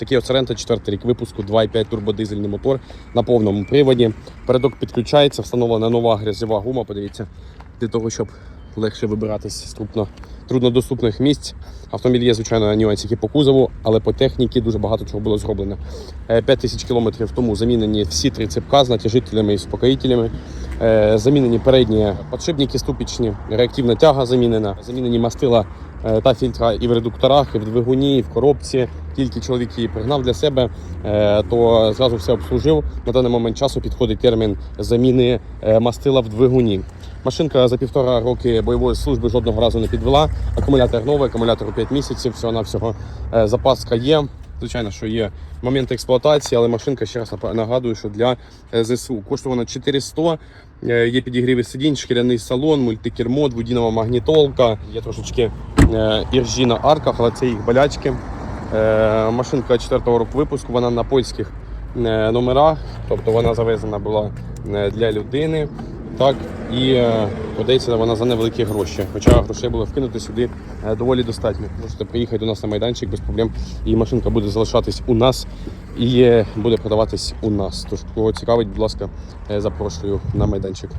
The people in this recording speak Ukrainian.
Це Kia Sorento, 4 рік випуску, 2,5 турбодизельний мотор на повному приводі. Передок підключається, встановлена нова грязьова гума. Подивіться, для того, щоб легше вибиратись з трудно, труднодоступних місць. Автомобіль є, звичайно, нюансики по кузову, але по техніці дуже багато чого було зроблено. 5 тисяч кілометрів тому замінені всі три цепка з натяжителями і успокоїтелями. Е, Замінені передні подшипники ступічні, реактивна тяга замінена, замінені мастила е, та фільтра і в редукторах, і в двигуні, і в коробці. Тільки чоловік її пригнав для себе, е, то зразу все обслужив. На даний момент часу підходить термін заміни е, мастила в двигуні. Машинка за півтора роки бойової служби жодного разу не підвела. Акумулятор новий, акумулятору 5 місяців, всього навсього запаска є. Звичайно, що є момент експлуатації, але машинка ще раз нагадую, що для е, ЗСУ коштує вона 400, е, є підігріви сидінь, шкіряний салон, мультикермо, дводінова магнітолка, є трошечки е, іржі на арках, але це їх болячки. Е, Машинка 4-го року випуску, вона на польських е, номерах, тобто вона завезена була е, для людини. Так, і е, подається вона за невеликі гроші. Хоча грошей було вкинути сюди е, доволі достатньо. Можете приїхати до нас на майданчик без проблем. І машинка буде залишатись у нас і е, буде продаватись у нас. Тож, кого цікавить, будь ласка, е, запрошую на майданчик.